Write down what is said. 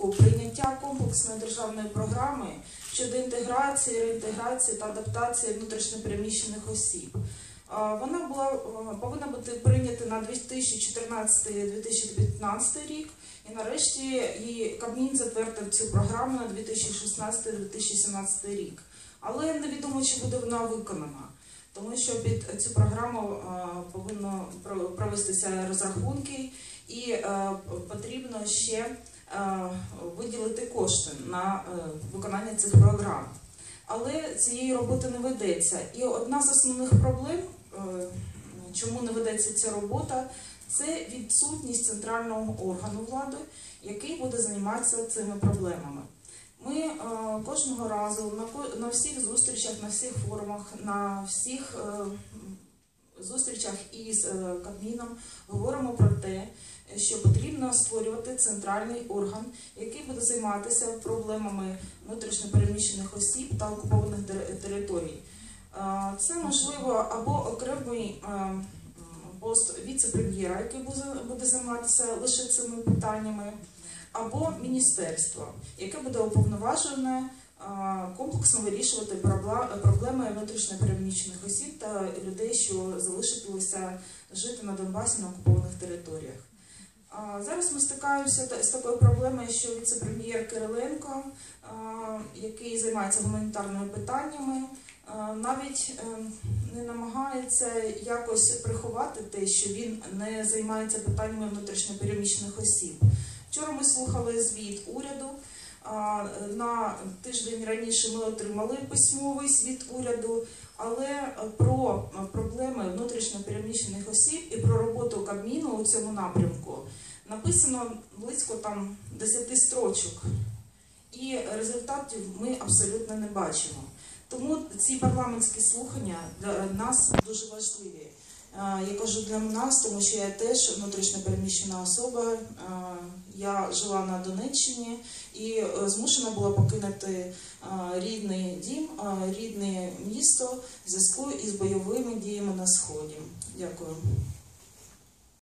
року прийняття комплексної державної програми щодо інтеграції, реінтеграції та адаптації внутрішньопереміщених осіб. Вона була е, повинна бути прийнята на 2014-2015 рік, і нарешті її Кабмін затвердив цю програму на 2016-2017 рік. Але невідомо, чи буде вона виконана, тому що під цю програму е, повинно провестися розрахунки, і е, потрібно ще виділити кошти на е, виконання цих програм. Але цієї роботи не ведеться. І одна з основних проблем, е, чому не ведеться ця робота, це відсутність центрального органу влади, який буде займатися цими проблемами. Ми е, кожного разу на, всіх зустрічах, на всіх форумах, на всіх е, зустрічах із е, Кабміном говоримо про те, що потрібно створювати центральний орган, який буде займатися проблемами внутрішньопереміщених осіб та окупованих територій. Е, Це можливо або окремий е, пост віце-прем'єра, який буде- займатися лише цими питаннями, або міністерство, яке буде уповноважене комплексно вирішувати проблеми внутрішньопереміщених осіб людей, що залишилися жити на Донбасі на окупованих територіях. Зараз ми стикаємося з такою проблемою, що віце-прем'єр Кириленко, який займається гуманітарними питаннями, навіть е, не намагається якось приховати те, що він не займається питаннями внутрішньопереміщених осіб. Вчора ми слухали звіт уряду. На тиждень раніше ми отримали письмовий звіт уряду, але про проблеми внутрішньопереміщених осіб і про роботу Кабміну у цьому напрямку написано близько там 10 строчок, і результатів ми абсолютно не бачимо. Тому ці парламентські слухання для нас дуже важливі. Я кажу для нас, тому що я теж внутрішньо переміщена особа. Я жила на Донеччині і е, змушена була покинути рідний дім, рідне місто в зв'язку із бойовими діями на сході. Дякую.